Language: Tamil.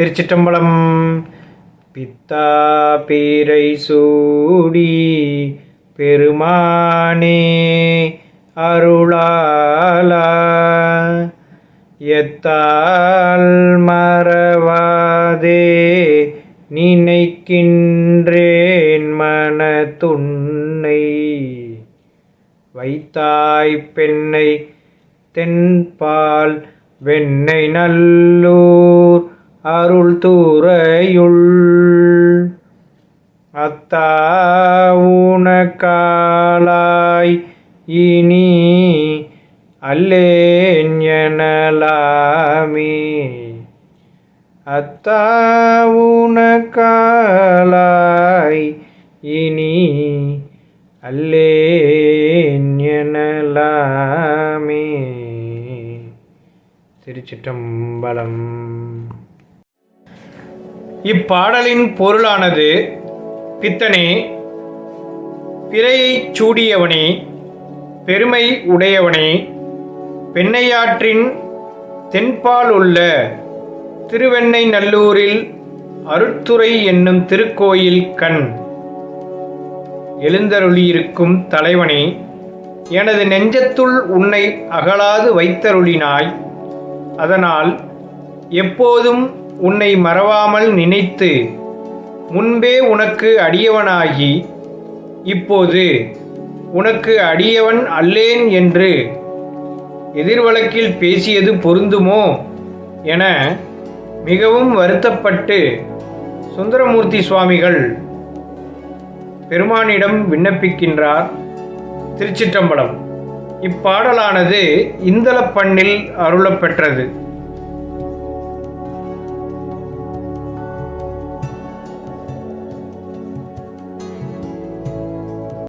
திருச்சிற்றம்பலம். பித்தா பீரை சூடி பெருமானே அருளாலா எத்தால் மறவாதே நினைக்கின்றேன் மனத்துன்னை. வைத்தாய் பெண்ணை தென்பால் வெண்ணை நல்லூர். அருள் தூரையுள் அத்தா உனக்காலாய் இனி அல்லேன் எனலாமே அத்தா உனக்காலாய் இனி அல்லேன் எனலாமே திருச்சிற்றம்பலம் இப்பாடலின் பொருளானது பித்தனே பிறையைச் சூடியவனே பெருமை உடையவனே பெண்ணையாற்றின் தென்பால் உள்ள திருவெண்ணை நல்லூரில் அருட்துறை என்னும் திருக்கோயில் கண். எழுந்தருளியிருக்கும் தலைவனே எனது நெஞ்சத்துள் உன்னை அகலாது வைத்தருளினாய். அதனால் எப்போதும் உன்னை மறவாமல் நினைத்து முன்பே உனக்கு அடியவனாகி இப்போது உனக்கு அடியவன் அல்லேன் என்று எதிர்வழக்கில் பேசியது பொருந்துமோ என மிகவும் வருத்தப்பட்டு சுந்தரமூர்த்தி சுவாமிகள் பெருமானிடம் விண்ணப்பிக்கின்றார் திருச்சிற்றம்பலம். இப்பாடலானது இந்தளப் பண்ணில் அருளப்பெற்றது.